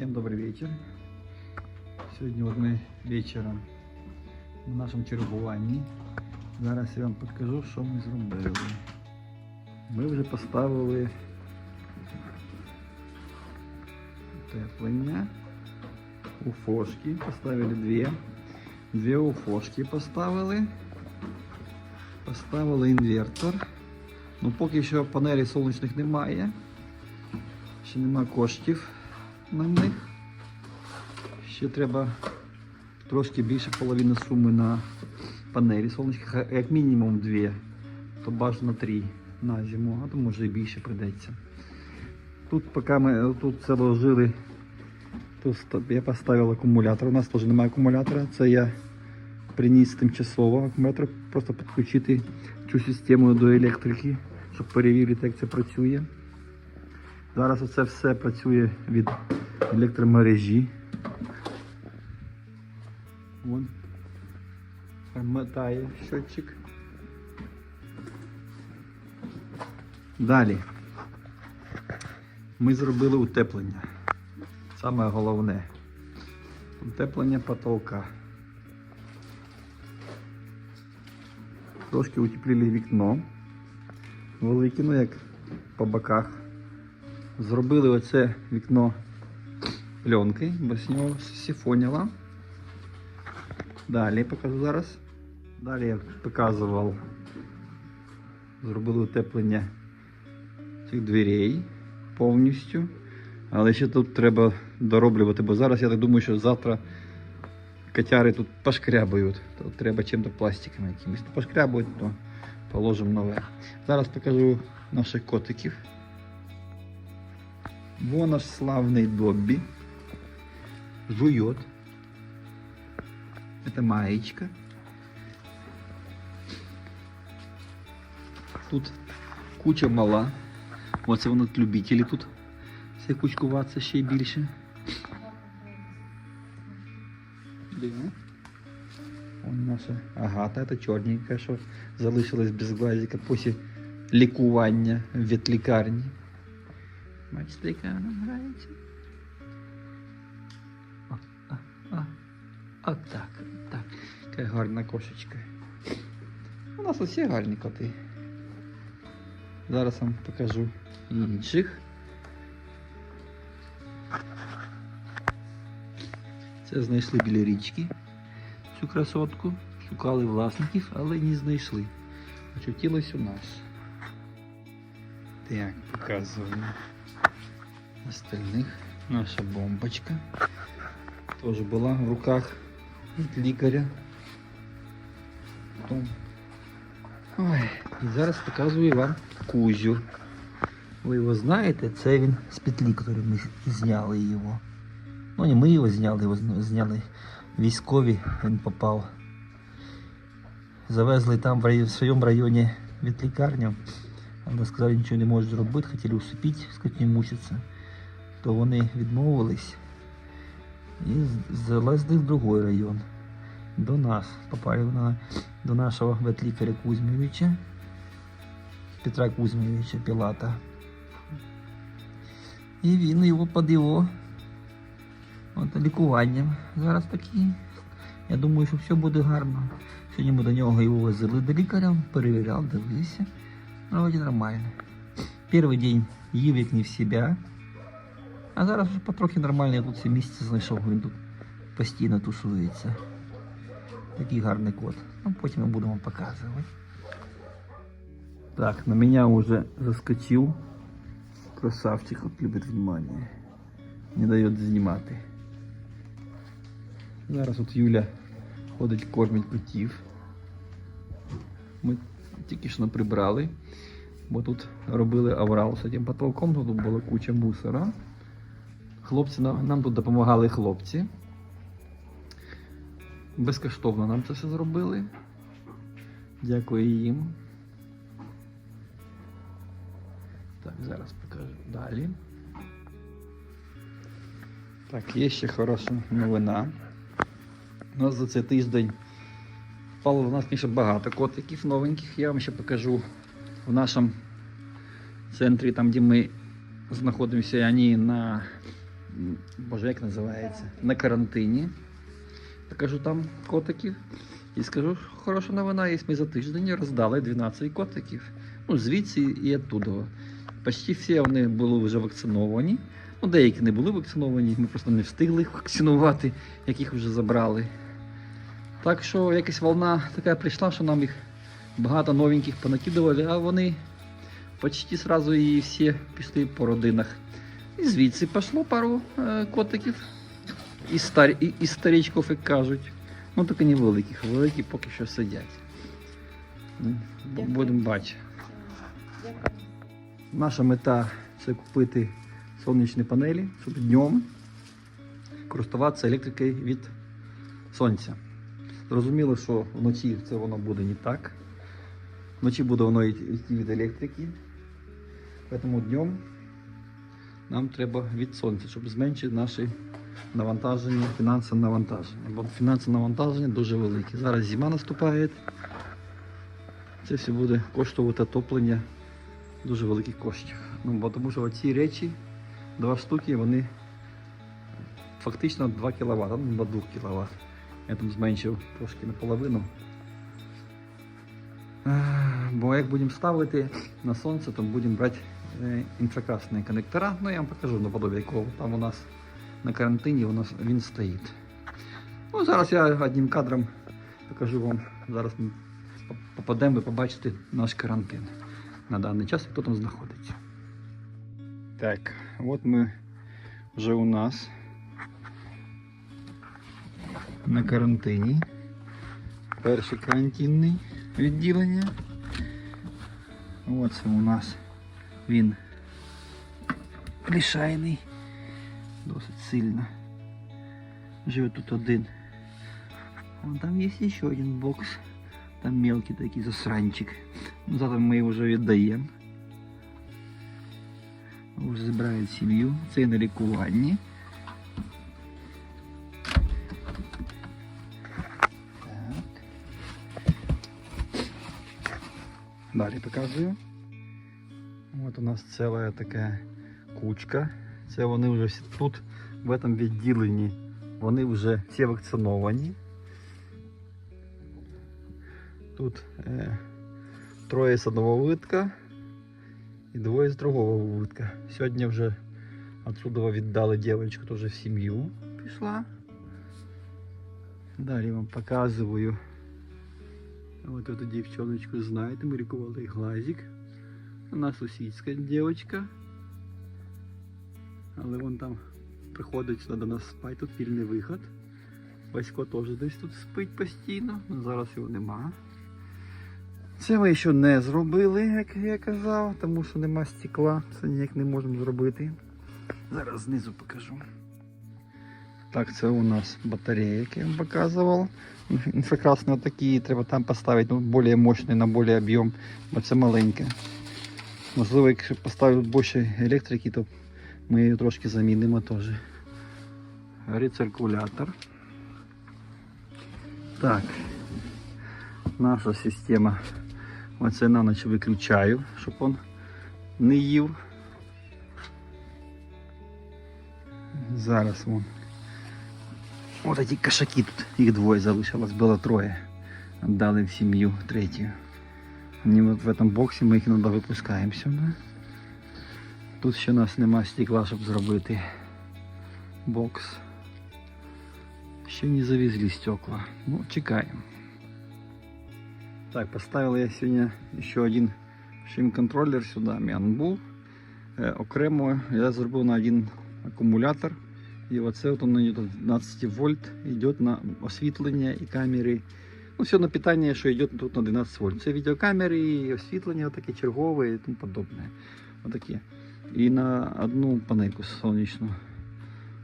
Всім добрий вечір. Сьогодні от ми вечором на нашому чергуванні. Зараз я вам покажу, що ми зробили. Ми вже поставили теплення, уфошки, поставили дві. Дві уфошки поставили. Поставили інвертор. Ну поки що панелей сонячних немає. Ще нема коштів На них. Ще треба трошки більше половини суми на панелі сонячних, як мінімум дві, то бажано три на зиму, а то може і більше прийдеться. Тут поки ми тут це ложили, тут я поставив акумулятор. У нас теж немає акумулятора. Це я приніс тимчасово акумулятор, просто підключити цю систему до електрики, щоб перевірити, як це працює. Зараз оце все працює від електромережі. Вон. Мотає щотчик. Далі. Ми зробили утеплення. Саме головне. Утеплення потолка. Трошки утеплили вікно. Велике, ну як по боках. Зробили оце вікно пленки, бо з нього сифоніло. Далі покажу зараз. Далі я показував. Зробили утеплення цих дверей повністю. Але ще тут треба дороблювати, бо зараз я так думаю, що завтра котяри тут пошкрябають. То треба чим-то пластиком якимось. Пошкрябають, то положимо нове. Зараз покажу наших котиків. Вон наш славный Добби. Жует. Это маечка. Тут куча мала. Оце воно любителі тут. Все кучкуватися ще й більше. Де? Вон наша агата, це чорненька, що залишилась без глазика після лікування в ветлікарні. Бачите, яка вона грається? О, о, о. Отак, так. Яка гарна кошечка. У нас усі гарні коти. Зараз вам покажу інших. Це знайшли біля річки цю красотку. Шукали власників, але не знайшли. Очутилась у нас. Так, показуємо остальных. Наша бомбочка тоже была в руках від лікаря. Потом... Ой, і зараз показую вам Кузю. Ви його знаєте, це він з петлі, який ми зняли його. Ну не ми його зняли, зна- зняли військові, він попав. Завезли там в, в своєму районі від лікарню. Але сказали, нічого не можуть зробити, хотіли усипити, не мучиться то вони відмовились і залезли в другий район. До нас. Попали на, до нашого ветлікаря Кузьмовича, Петра Кузьмовича Пілата. І він його його от, лікуванням. Зараз такий. Я думаю, що все буде гарно. Сьогодні ми до нього його возили до лікаря, перевіряв, дивилися. Ну, нормально. Перший день їв як не в себе. А зараз вже потрохи нормально, я тут всі місяці знайшов, він тут постійно тусується. Такий гарний кот. Ну, потім ми будемо показувати. Так, на меня уже заскочил. Красавчик, вот любит внимание. Не дает знімати. Зараз от Юля ходить, кормить котів. Ми тільки що прибрали, бо тут робили аврал з цим потолком, тут була куча мусора. Хлопці нам, тут допомагали хлопці. Безкоштовно нам це все зробили. Дякую їм. Так, зараз покажу далі. Так, є ще хороша новина. У нас за цей тиждень впало в нас більше багато котиків новеньких. Я вам ще покажу в нашому центрі, там де ми знаходимося, вони на боже, як називається, на карантині. Покажу там котиків. І скажу, хороша новина, є ми за тиждень роздали 12 котиків. Ну, звідси і оттуда. Почти всі вони були вже вакциновані. Ну, деякі не були вакциновані, ми просто не встигли їх вакцинувати, яких вже забрали. Так що якась волна така прийшла, що нам їх багато новеньких понакидували, а вони почти сразу і всі пішли по родинах. І звідси пішло пару е, котиків. І, стар, і, і старічків, як кажуть. Ну, тільки не великих, великі поки що сидять. Ну, Будемо бачити. Наша мета це купити сонячні панелі, щоб днем користуватися електрикою від сонця. Зрозуміло, що вночі це воно буде не так. Вночі буде воно йти від електрики. Тому днем нам треба від сонця, щоб зменшити наші навантаження, фінансове навантаження. Бо фінансове навантаження дуже велике. Зараз зима наступає. Це все буде коштувати отоплення дуже великих коштів. Ну, бо тому що ці речі, два штуки, вони фактично 2 кВт, ну, до 2 кВт. Я там зменшив трошки наполовину. Е, Бо як будемо ставити на сонце, то будемо брати інфракрасні коннектора. Ну я вам покажу наподобі якого там у нас на карантині у нас він стоїть. Ну, зараз я одним кадром покажу вам. Зараз ми попадемо, ви побачите наш карантин на даний час, хто там знаходиться. Так, от ми вже у нас на карантині. Перше карантинне відділення. Оце у нас він лишайний. Досить сильно. Живе тут один. Вон там є ще один бокс. Там мелкий такий засранчик. Ну, Завтра ми його вже віддаємо. Вже забирають сім'ю. Це на лікуванні. Так. Далі показую. От у нас ціла така кучка. Це вони вже тут, в цьому відділенні. Вони вже всі вакциновані. Тут е, троє з одного витка і двоє з другого витка. Сьогодні вже отсюда віддали дівчинку теж в сім'ю пішла. Далі вам показую. От эту дівчоночку знаєте, ми лікували глазик. Вона сусідська дівчинка. Але вон там приходить сюди до нас спать, тут вільний виход. Васько теж десь тут спить постійно, зараз його нема. Це ми ще не зробили, як я казав, тому що нема стекла, це ніяк не можемо зробити. Зараз знизу покажу. Так, це у нас батарея, як я вам показував. Інфракрасні такі, треба там поставити ну, більш мощний на більш об'єм, бо це маленьке. Можливо, якщо поставити більше електрики, то ми її трошки замінимо теж. Рециркулятор. Так. Наша система. Оце на ніч виключаю, щоб він не їв. Зараз вон. Ось ці кошаки тут, їх двоє залишилось, було троє. Отдали в сім'ю третю. Вони от в этом боксі ми їх іноді випускаємо сюди. Тут ще у нас нема стекла, щоб зробити бокс. Ще не завезли стекла. Ну, чекаємо. Так, поставив я сьогодні ще один шим-контролер сюди, Мян був. Е, окремо я зробив на один акумулятор. І оце от он йде 12 вольт, йде на освітлення і камери. Ну, все на питання, що йде тут на 12 вольт. Це відеокамери, і освітлення таке чергове і тому подобне. Отаке. І на одну панельку сонячну.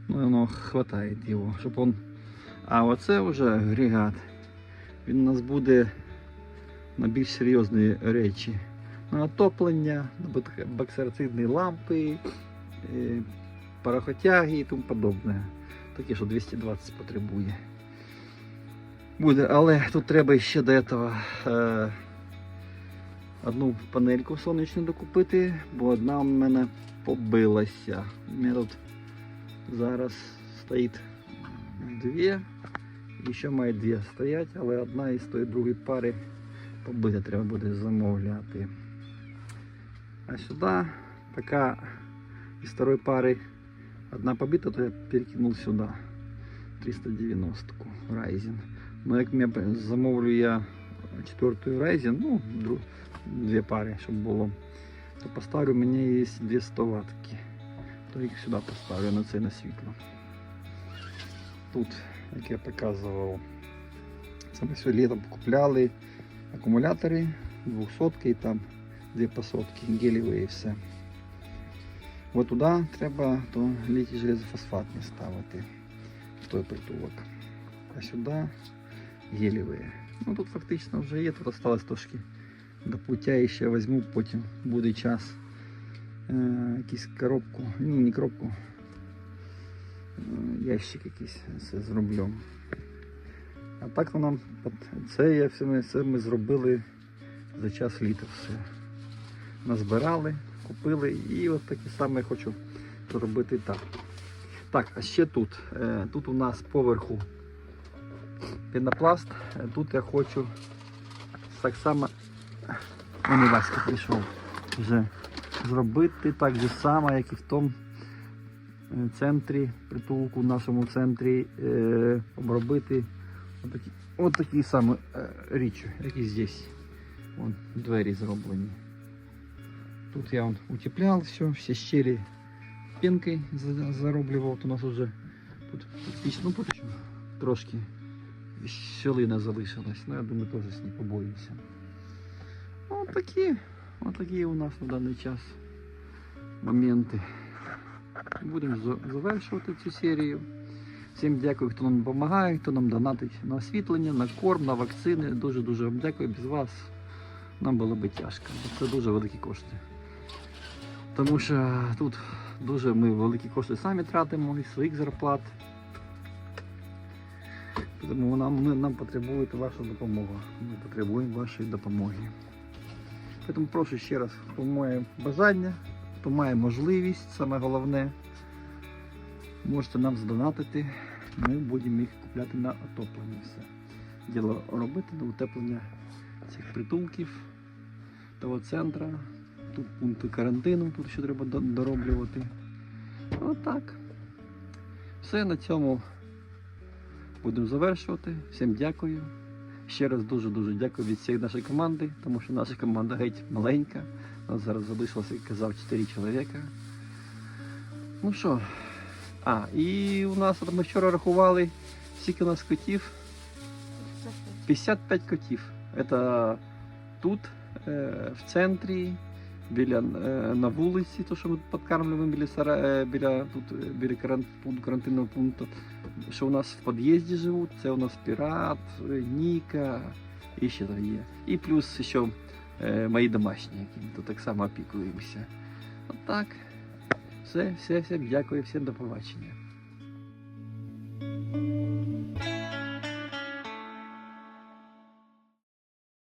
Ну, воно хватає його, щоб он. А оце вже агрегат. Він у нас буде на більш серйозні речі. На отоплення, на бак- баксерцидні лампи, е, парохотяги і тому подобне. Таке, що 220 потребує. Буде, але тут треба ще до цього е, одну панельку сонячну докупити, бо одна у мене побилася. У мене тут Зараз стоїть дві. І ще має дві стоять, але одна із тої другої пари побита треба буде замовляти. А сюди, поки із второї пари одна побита, то я перекинув сюди 390-ку Ryzen. Ну як я замовлю я четвертую Ryzen, ну, дві пари, щоб було, то поставлю, у мене є дві 100. То їх сюди поставлю на це на світло. Тут, як я показував, це ми все літом купляли акумулятори, 200 і там дві посотки, геліві і все. От туди треба то літій железофосфатний ставити той притулок. А сюди геліві. Ну тут фактично вже є, тут осталось трошки до пуття і ще візьму, потім буде час. Е, якусь коробку, ну не коробку, е, ящик якийсь зроблю. А так пот- це, я все, це ми зробили за час літа все. Назбирали, купили і от таке саме хочу зробити так. Так, а ще тут. Е, Тут у нас поверху пенопласт. Е, Тут я хочу так само. Мені Васька прийшов вже зробити так же само, як і в тому е, центрі, притулку, в нашому центрі, е, обробити отакі, от такі самі е, річі, як і здесь. Вон двері зроблені. Тут я вон утеплял все, всі пенкою за- зароблював, от у нас вже тут фактично, ну трошки щелина залишилась, ну я думаю, теж з не побоюся. От такі, от такі у нас на даний час моменти. Будемо завершувати цю серію. Всім дякую, хто нам допомагає, хто нам донатить на освітлення, на корм, на вакцини. Дуже-дуже вам дякую. Без вас нам було би тяжко. Це дуже великі кошти. Тому що тут дуже ми великі кошти самі тратимо із своїх зарплат. Тому нам, ми, нам потребує ваша допомога. Ми потребуємо вашої допомоги. Тому прошу ще раз, хто має бажання, хто має можливість, саме головне, можете нам здонатити. Ми будемо їх купляти на отоплення. Все. Діло робити на утеплення цих притулків, того центра. Тут пункти карантину, тут ще треба дороблювати. Отак. Все на цьому будемо завершувати. Всім дякую. Ще раз дуже-дуже дякую від всієї нашої команди, тому що наша команда геть маленька. У нас зараз залишилося, як казав, 4 чоловіка. Ну що, а, і у нас ми вчора рахували, скільки у нас котів. 55 котів. Це тут, е, в центрі, біля, е, на вулиці, то, що ми підкармлюємо біля, е, біля, тут, біля карантинного пункту. Що у нас в під'їзді живуть, це у нас пірат, Ніка і ще там є. І плюс ще е, мої домашні, які ми тут так само опікуємося. От так. Все, все, всім дякую, всім до побачення.